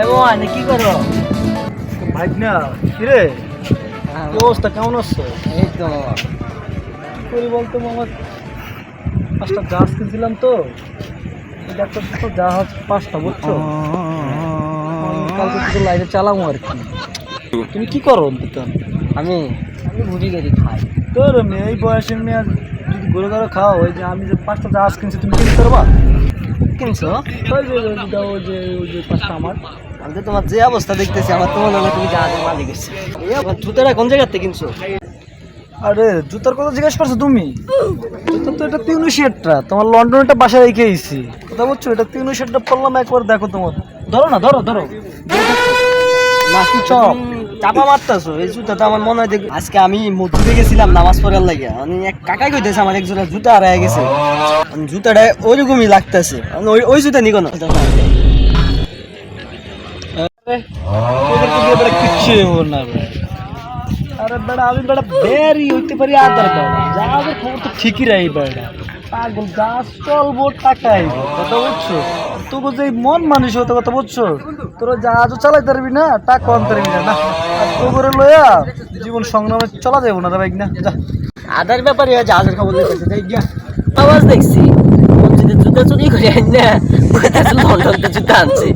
কি করো? কিরে? কি অবস্থা কেমন আছো? এই তো। মামা কি করি বলতো মামা? পাঁচটা জাহাজ কিনছিলাম তো। এই ডাক্তার তো জাহাজ পাঁচটা বুঝছ? আমি কালকে থেকে লাইনে চালাবো আর কি। তুমি কি করো অন্তত আমি আমি ভুজি গেছি খাই। তোর মেয়ে এই বয়সের মেয়ে যদি গরু গরু খাওয়া ওই যে আমি যে পাঁচটা জাহাজ কিনছি তুমি কিনতে পারবা? কিনছো? ওই যে ওই যে ওই যে ওই যে পাঁচটা আমার। আমি তো তোমার যে অবস্থা দেখতেছি আমার তো মনে হয় তুমি জাহাজের মালিক এসছে জুতোটা কোন জায়গাতে কিনছো? আরে জুতার কথা জিজ্ঞেস করছ তুমি? জুতা তো এটা তিউনু শেডটা তোমার লন্ডনেরটা বাসায় রেখে এসেছি কথা বলছো এটা তিউনু শেডটা পড়লাম একবার দেখো তোমার। ধরো না ধরো ধরো। না কি চপ। চাপা মারতেছো এই জুতাটা আমার মনে হয় দেখ আজকে আমি মসজিদে গেছিলাম নামাজ পড়ার লাগে আমি এক কাকাই কইতেছে আমার এক জোড়া জুতা হারায় গেছে জুতাটা ওইরকমই লাগতেছে ওই ওই জুতা নিকো না আরে, বেটা আমি বেটা বেরি হইতে পারি আধার কার্ড যা খবর তো ঠিকই রাই বেটা পাগল, গাছ চলবো টাকাই কথা বুঝছ? তোকে যে মন মানুষ হতে কথা বুঝছ? তোরা জাহাজও চালাই পারবি না, টাকা আনতে পারবি না। তো করে লইয়া জীবন সংগ্রামে চলা যাব না রে বাইক না, যা। আদার ব্যাপারে জাহাজের খবর দেখেছে তাই গিয়া। আওয়াজ দেখছি। মসজিদে জুতা চুরি করে না লন্ডন জুতা আনছে।